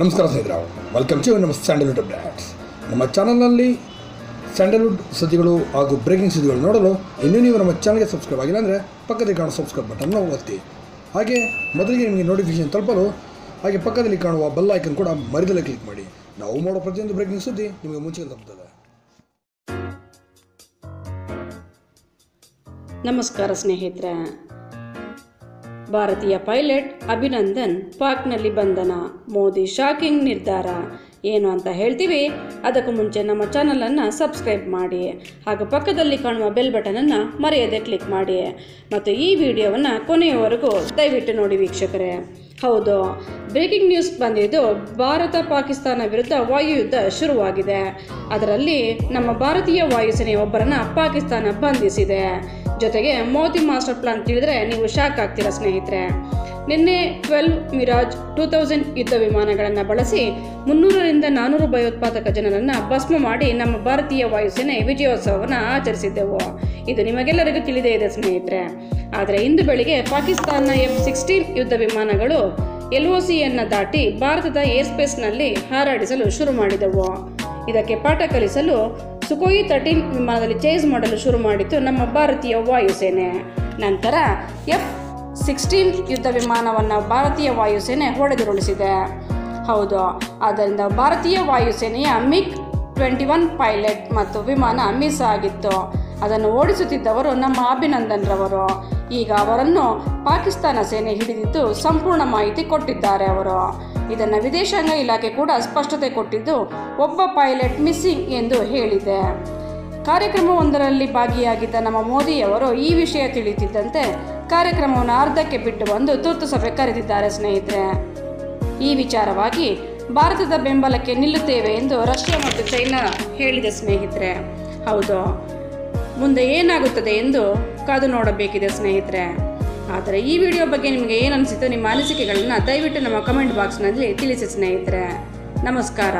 ನಮಸ್ಕಾರ ಸ್ನೇಹಿತರೆ. Welcome to ನಮ್ಮ ಸ್ಯಾಂಡಲ್ವುಡ್ ಅಪ್ಡೇಟ್ಸ್ ನಮ್ಮ ಚಾನಲ್ನಲ್ಲಿ ಸ್ಯಾಂಡಲ್ವುಡ್ ಸುದ್ದಿಗಳು ಹಾಗೂ ಬ್ರೇಕಿಂಗ್ ಸುದ್ದಿಗಳು ನೋಡಲು ಇನ್ನೂ ನೀವು ನಮ್ಮ ಚಾನಲ್ಗೆ ಸಬ್ಸ್ಕ್ರೈಬ್ ಆಗಿಲ್ಲ ಅಂದರೆ ಪಕ್ಕದಲ್ಲಿ ಕಾಣೋ ಸಬ್ಸ್ಕ್ರೈಬ್ ಬಟನ್ನ ಒತ್ತಿ. ಹಾಗೆ ಮೊದಲಿಗೆ ನಿಮಗೆ ನೋಟಿಫಿಕೇಶನ್ ತಲುಪಲು ಹಾಗೆ ಪಕ್ಕದಲ್ಲಿ ಕಾಣುವ ಬೆಲ್ ಐಕನ್ ಕೂಡ ಮರಿದಲ್ಲೇ ಕ್ಲಿಕ್ ಮಾಡಿ. ನಾವು ಮಾಡೋ ಪ್ರತಿಯೊಂದು ಬ್ರೇಕಿಂಗ್ ಸುದ್ದಿ ನಿಮಗೆ ಮುಂಚೆ ತಲುಪ್ತದೆ ನಮಸ್ಕಾರ ಸ್ನೇಹಿತರೆ. ಭಾರತೀಯ ಪೈಲಟ್ ಅಭಿನಂದನ್ ಪಾಕ್ನಲ್ಲಿ ಬಂಧನ. ಮೋದಿ ಶಾಕಿಂಗ್ ನಿರ್ಧಾರ. ಏನು ಅಂತ ಹೇಳ್ತೀವಿ? ಅದಕ್ಕೂ ಮುಂಚೆ ನಮ್ಮ ಚಾನಲನ್ನು ಸಬ್ಸ್ಕ್ರೈಬ್ ಮಾಡಿ. ಹಾಗೂ ಪಕ್ಕದಲ್ಲಿ ಕಾಣುವ ಬೆಲ್ ಬಟನನ್ನು ಮರೆಯದೆ ಕ್ಲಿಕ್ ಮಾಡಿ. ಮತ್ತು ಈ ವಿಡಿಯೋವನ್ನು ಕೊನೆಯವರೆಗೂ ದಯವಿಟ್ಟು ನೋಡಿ ವೀಕ್ಷಕರೇ. ಹೌದು ಬ್ರೇಕಿಂಗ್ ನ್ಯೂಸ್ ಬಂದಿದ್ದು ಭಾರತ ಪಾಕಿಸ್ತಾನ ವಿರುದ್ಧ ವಾಯುಯುದ್ಧ ಶುರುವಾಗಿದೆ. ಅದರಲ್ಲಿ ನಮ್ಮ ಭಾರತೀಯ ವಾಯುಸೇನೆ ಒಬ್ಬರನ್ನು ಪಾಕಿಸ್ತಾನ ಬಂಧಿಸಿದೆ. ಜೊತೆಗೆ ಮೋದಿ ಮಾಸ್ಟರ್ ಪ್ಲಾನ್ ತಿಳಿದ್ರೆ ನೀವು ಶಾಕ್ ಆಗ್ತೀರಾ, ಸ್ನೇಹಿತರೆ. ನಿನ್ನೆ ಟ್ವೆಲ್ವ್ ಮಿರಾಜ್ ಟೂ ತೌಸಂಡ್ ಯುದ್ಧ ವಿಮಾನಗಳನ್ನು ಬಳಸಿ ಮುನ್ನೂರರಿಂದ ನಾನ್ನೂರು ಭಯೋತ್ಪಾದಕ ಜನರನ್ನು ಭಸ್ಮ ಮಾಡಿ ನಮ್ಮ ಭಾರತೀಯ ವಾಯುಸೇನೆ ವಿಜಯೋತ್ಸವವನ್ನು ಆಚರಿಸಿದ್ದೆವು. ಇದು ನಿಮಗೆಲ್ಲರಿಗೂ ತಿಳಿದೇ ಇದೆ, ಸ್ನೇಹಿತರೆ. ಆದರೆ ಇಂದು ಬೆಳಿಗ್ಗೆ ಪಾಕಿಸ್ತಾನ ಎಫ್ ಸಿಕ್ಸ್ಟೀನ್ ಯುದ್ಧ ವಿಮಾನಗಳು ಎಲ್ ಒ ಸಿಯನ್ನು ದಾಟಿ ಭಾರತದ ಏರ್ಸ್ಪೇಸ್ನಲ್ಲಿ ಹಾರಾಡಿಸಲು ಶುರು ಮಾಡಿದೆವು. ಇದಕ್ಕೆ ಪಾಠ ಕಲಿಸಲು ಸುಕೋಯಿ ತರ್ಟೀನ್ ವಿಮಾನದಲ್ಲಿ ಚೇಸ್ ಮಾಡಲು ಶುರು ಮಾಡಿತು ನಮ್ಮ ಭಾರತೀಯ ವಾಯುಸೇನೆ ನಂತರ ಎಫ್ ಸಿಕ್ಸ್ಟೀನ್ ಯುದ್ಧ ವಿಮಾನವನ್ನು ಭಾರತೀಯ ವಾಯುಸೇನೆ ಹೊಡೆದುರುಳಿಸಿದೆ. ಹೌದು, ಆದ್ದರಿಂದ ಭಾರತೀಯ ವಾಯುಸೇನೆಯ ಮಿಗ್ ಟ್ವೆಂಟಿ ಒನ್ ಪೈಲಟ್ ಮತ್ತು ವಿಮಾನ ಮಿಸ್ ಆಗಿತ್ತು. ಅದನ್ನು ಓಡಿಸುತ್ತಿದ್ದವರು ನಮ್ಮ ಅಭಿನಂದನ್ ರವರು ಈಗ ಅವರನ್ನು ಪಾಕಿಸ್ತಾನ ಸೇನೆ ಹಿಡಿದಿದ್ದು ಸಂಪೂರ್ಣ ಮಾಹಿತಿ ಕೊಟ್ಟಿದ್ದಾರೆ ಅವರು. ಇದನ್ನು ವಿದೇಶಾಂಗ ಇಲಾಖೆ ಕೂಡ ಸ್ಪಷ್ಟತೆ ಕೊಟ್ಟಿದ್ದು ಒಬ್ಬ ಪೈಲಟ್ ಮಿಸ್ಸಿಂಗ್ ಎಂದು ಹೇಳಿದೆ. ಕಾರ್ಯಕ್ರಮವೊಂದರಲ್ಲಿ ಭಾಗಿಯಾಗಿದ್ದ ನಮ್ಮ ಮೋದಿಯವರು ಈ ವಿಷಯ ತಿಳಿಯುತ್ತಿದ್ದಂತೆ ಕಾರ್ಯಕ್ರಮವನ್ನು ಅರ್ಧಕ್ಕೆ ಬಿಟ್ಟು ಬಂದು ತುರ್ತು ಸಭೆ ಕರೆದಿದ್ದಾರೆ ಸ್ನೇಹಿತರೆ. ಈ ವಿಚಾರವಾಗಿ ಭಾರತದ ಬೆಂಬಲಕ್ಕೆ ನಿಲ್ಲುತ್ತೇವೆ ಎಂದು ರಷ್ಯಾ ಮತ್ತು ಚೈನಾ ಹೇಳಿದೆ ಸ್ನೇಹಿತರೆ. ಹೌದು. ಮುಂದೆ ಏನಾಗುತ್ತದೆ ಎಂದು ಕಾದು ನೋಡಬೇಕಿದೆ ಸ್ನೇಹಿತರೆ. ಆದರೆ ಈ ವಿಡಿಯೋ ಬಗ್ಗೆ ನಿಮಗೆ ಏನು ಅನಿಸಿತು ನಿಮ್ಮ ಅನಿಸಿಕೆಗಳನ್ನು ದಯವಿಟ್ಟು ನಮ್ಮ ಕಮೆಂಟ್ ಬಾಕ್ಸ್ನಲ್ಲಿ ತಿಳಿಸಿ ಸ್ನೇಹಿತರೆ. ನಮಸ್ಕಾರ.